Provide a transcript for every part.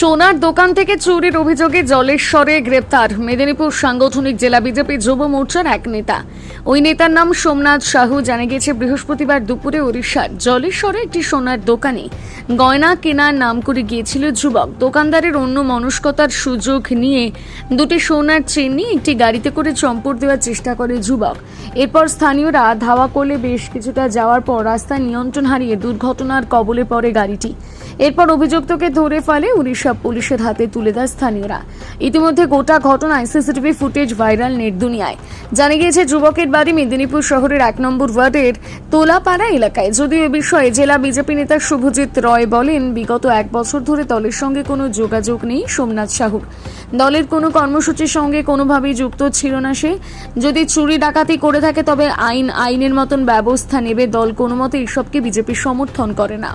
সোনার দোকান থেকে চুরির অভিযোগে জলেশ্বরে গ্রেপ্তার। মেদিনীপুর সাংগঠনিক জেলা বিজেপি যুব মোর্চার এক নেতা। ওই নেতার নাম সোমনাথ সাহু। জানা গেছে বৃহস্পতিবার দুপুরে ওড়িশার জলেশ্বরে একটি সোনার দোকানে গয়না কেনার নাম করে গিয়েছিল যুবক। দোকানদারের অন্য মনস্কতার সুযোগ নিয়ে দুটি সোনার চেন নিয়ে একটি গাড়িতে করে চম্পট দেওয়ার চেষ্টা করে যুবক। এরপর স্থানীয়রা ধাওয়া করলে বেশ কিছুটা যাওয়ার পর রাস্তায় নিয়ন্ত্রণ হারিয়ে দুর্ঘটনার কবলে পড়ে গাড়িটি। এরপর অভিযুক্তকে ধরে ফেলে উড়িষ্যা পুলিশের হাতে তুলে দেয় স্থানীয়রা। ইতিমধ্যে গোটা ঘটনায় সিসিটিভি ফুটেজ ভাইরাল নেট দুনিয়ায় জানা গিয়েছে, যুবকের বাড়ি মেদিনীপুর শহরের এক নম্বর ওয়ার্ডের তোলাপাড়া এলাকায়। যদিও এ বিষয়ে জেলা বিজেপি নেতা শুভজিৎ রয় বলেন, বিগত এক বছর ধরে দলের সঙ্গে কোনো যোগাযোগ নেই সোমনাথ সাহুর দলের কোনো কর্মসূচির সঙ্গে কোনোভাবেই যুক্ত ছিল না সে। যদি চুরি ডাকাতি করে থাকে, তবে আইন আইনের মতন ব্যবস্থা নেবে দল। কোনো মতে এসবকে বিজেপি সমর্থন করে না।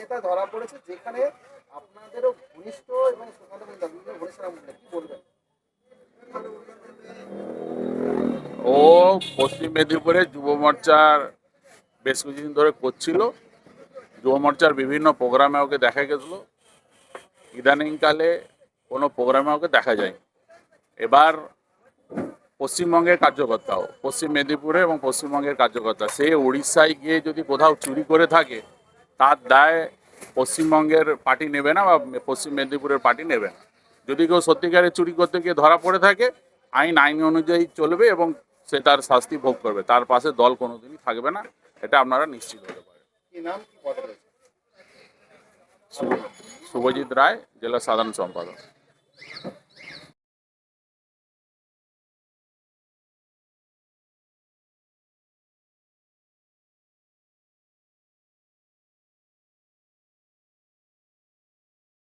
নেতা ধরা পড়েছে যেখানে আপনাদেরও ঘনিষ্ঠ এবং সুকান্ত ঘনিষ্ঠ কি বলবেন? ও পশ্চিম মেদিনীপুরে যুব মোর্চার বেশ কিছুদিন ধরে করছিল। যুব মোর্চার বিভিন্ন প্রোগ্রামে ওকে দেখা গেছিল। ইদানিংকালে কোনো প্রোগ্রামে ওকে দেখা যায় এবার পশ্চিমবঙ্গের কার্যকর্তা ও পশ্চিম মেদিনীপুরে এবং পশ্চিমবঙ্গের কার্যকর্তা, সে উড়িষ্যায় গিয়ে যদি কোথাও চুরি করে থাকে তার দায় পশ্চিমবঙ্গের পার্টি নেবে না বা পশ্চিম মেদিনীপুরের পার্টি নেবে না। যদি কেউ সত্যিকারে চুরি করতে গিয়ে ধরা পড়ে থাকে আইন আইন অনুযায়ী চলবে এবং সে তার শাস্তি ভোগ করবে। তার পাশে দল কোনোদিনই থাকবে না এটা আপনারা নিশ্চিত হতে পারেন। শুভজিৎ রায় জেলা সাধারণ সম্পাদক।